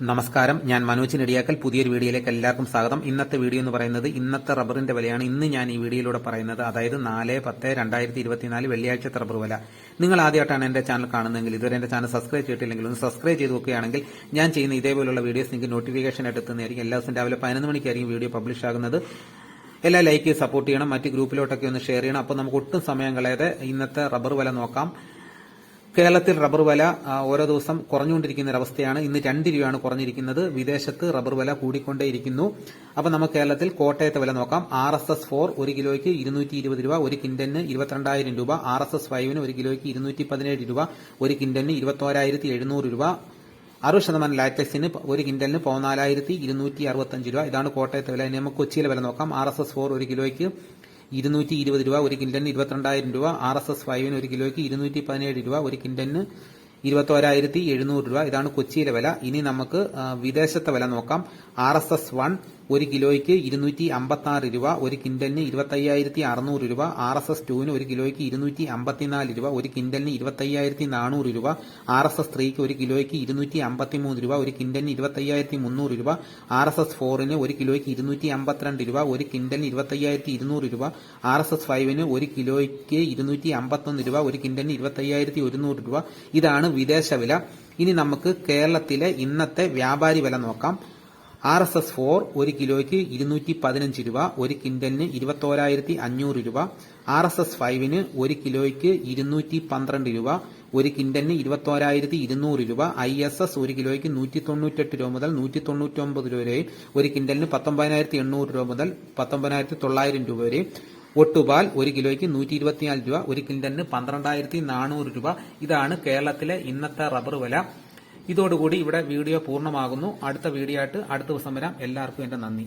നമസ്കാരം. ഞാൻ മനോജ് നെടിയാക്കൽ. പുതിയൊരു വീഡിയോയിലേക്ക് എല്ലാവർക്കും സ്വാഗതം. ഇന്നത്തെ വീഡിയോ എന്ന് പറയുന്നത് ഇന്നത്തെ റബ്ബറിന്റെ വിലയാണ് ഇന്ന് ഞാൻ ഈ വീഡിയോയിലൂടെ പറയുന്നത്. അതായത് നാല് പത്ത് രണ്ടായിരത്തി ഇരുപത്തിനാല് വെള്ളിയാഴ്ചത്തെ റബ്ബർ വില. നിങ്ങൾ ആദ്യമായിട്ടാണ് എന്റെ ചാനൽ കാണുന്നതെങ്കിൽ ഇതുവരെ എന്റെ ചാനൽ സബ്സ്ക്രൈബ് ചെയ്തിട്ടില്ലെങ്കിൽ ഒന്ന് സബ്സ്ക്രൈബ് ചെയ്ത് നോക്കുകയാണെങ്കിൽ ഞാൻ ചെയ്യുന്ന ഇതേപോലുള്ള വീഡിയോസ് നിങ്ങൾക്ക് നോട്ടിഫിക്കേഷൻ എത്തുന്നതായിരിക്കും. എല്ലാ ദിവസം രാവിലെ പതിനൊന്ന് മണിക്കായിരിക്കും വീഡിയോ പബ്ലിഷ് ആകുന്നത്. എല്ലാ ലൈക്ക് സപ്പോർട്ട് ചെയ്യണം. മറ്റ് ഗ്രൂപ്പിലോട്ടൊക്കെ ഒന്ന് ഷെയർ ചെയ്യണം. അപ്പോൾ നമുക്ക് ഒട്ടും സമയം കളയാതെ ഇന്നത്തെ റബ്ബർ വില നോക്കാം. കേരളത്തിൽ റബ്ബർ വില ഓരോ ദിവസം കുറഞ്ഞുകൊണ്ടിരിക്കുന്ന ഒരവസ്ഥയാണ് ഇന്ന് രണ്ട് രൂപയാണ് കുറഞ്ഞിരിക്കുന്നത്. വിദേശത്ത് റബ്ബർ വില കൂടിക്കൊണ്ടേയിരിക്കുന്നു. അപ്പൊ നമുക്ക് കേരളത്തിൽ കോട്ടയത്തെ വില നോക്കാം. ആർ എസ് എസ് ഫോർ ഒരു കിലോയ്ക്ക് ഇരുന്നൂറ്റി ഇരുപത് രൂപ ഒരു കിൻഡന് ഇരുപത്തിരണ്ടായിരം രൂപ. ആർ എസ് എസ് ഫൈവിന് ഒരു കിലോയ്ക്ക് ഇരുന്നൂറ്റി പതിനേഴ് രൂപ ഒരു കിൻഡന് ഇരുപത്തോരായിരത്തി എഴുന്നൂറ് രൂപ. അറുപത് ശതമാനം ലാറ്റക്സിന് ഒരു കിൻഡലിന് പതിനാലായിരത്തി ഇരുന്നൂറ്റി അറുപത്തഞ്ച് രൂപ. ഇതാണ് കോട്ടയത്തെ വില. ഇനി നമുക്ക് കൊച്ചിയിലെ വില നോക്കാം. ആർ എസ് എസ് ഫോർ ഒരു കിലോയ്ക്ക് ഇരുന്നൂറ്റി ഇരുപത് രൂപ ഒരു കിൻഡലിന് ഇരുപത്തിരണ്ടായിരം രൂപ. ആർ എസ് എസ് ഫൈവിന് ഒരു കിലോയ്ക്ക് ഇരുന്നൂറ്റി പതിനേഴ് രൂപ. ഒരു കിൻഡലിന് ഇരുപത്തോരായിരത്തി എഴുന്നൂറ് രൂപ. ഇതാണ് കൊച്ചിയിലെ വില. ഇനി നമുക്ക് വിദേശത്തെ വില നോക്കാം. ആർ എസ് എസ് വൺ ഒരു കിലോയ്ക്ക് ഇരുന്നൂറ്റി അമ്പത്തി ആറ് രൂപ ഒരു കിൻഡലിന് ഇരുപത്തയ്യായിരത്തി അറുന്നൂറ് രൂപ ആർ എസ് എസ് ടുവിന് ഒരു കിലോയ്ക്ക് ഇരുന്നൂറ്റി അമ്പത്തിനാല് രൂപ ഒരു കിൻഡലിന് ഇരുപത്തയ്യായിരത്തി നാനൂറ് രൂപ ആർ എസ് എസ് ത്രീക്ക് ഒരു കിലോയ്ക്ക് ഇരുന്നൂറ്റി അമ്പത്തി മൂന്ന് രൂപ ഒരു കിൻഡലിന് ഇരുപത്തയ്യായിരത്തി മുന്നൂറ് രൂപ ആർ എസ് എസ് ഫോറിന് ഒരു കിലോയ്ക്ക് ഇരുന്നൂറ്റി അമ്പത്തിരണ്ട് രൂപ ഒരു കിൻഡലിന് ഇരുപത്തയ്യായിരത്തി ഇരുന്നൂറ് രൂപ ആർ എസ് എസ് ഫൈവിന് ഒരു കിലോയ്ക്ക് ഇരുന്നൂറ്റി അമ്പത്തൊന്ന് രൂപ ഒരു കിൻഡലിന് ഇരുപത്തയ്യായിരത്തി ഒരുന്നൂറ് രൂപ. ഇതാണ് വിദേശ വില. ഇനി നമുക്ക് കേരളത്തിലെ ഇന്നത്തെ വ്യാപാരി വില നോക്കാം. ആർ എസ് എസ് ഫോർ ഒരു കിലോയ്ക്ക് ഇരുന്നൂറ്റി പതിനഞ്ച് രൂപ ഒരു കിൻഡലിന് ഇരുപത്തോരായിരത്തി അഞ്ഞൂറ് രൂപ ആർ എസ് എസ് ഫൈവിന് ഒരു കിലോയ്ക്ക് ഇരുന്നൂറ്റി പന്ത്രണ്ട് രൂപ ഒരു കിൻഡലിന് ഇരുപത്തോരായിരത്തി ഇരുന്നൂറ് രൂപ ഐ എസ് എസ് ഒരു കിലോയ്ക്ക് നൂറ്റി തൊണ്ണൂറ്റെട്ട് രൂപ മുതൽ നൂറ്റി തൊണ്ണൂറ്റൊമ്പത് രൂപ വരെയും ഒരു കിൻഡലിന് പത്തൊമ്പതിനായിരത്തി എണ്ണൂറ് രൂപ മുതൽ പത്തൊമ്പതിനായിരത്തി തൊള്ളായിരം രൂപ വരെയും ഒട്ടുപാൽ ഒരു കിലോയ്ക്ക് നൂറ്റി ഇരുപത്തിനാല് രൂപ ഒരു കിൻഡലിന് പന്ത്രണ്ടായിരത്തി നാനൂറ് രൂപ. ഇതാണ് കേരളത്തിലെ ഇന്നത്തെ റബ്ബർ വില. ഇതോടുകൂടി ഇവിടെ വീഡിയോ പൂർണമാകുന്നു. അടുത്ത വീഡിയോ ആയിട്ട് അടുത്ത ദിവസം വരാം. എല്ലാവർക്കും എന്റെ നന്ദി.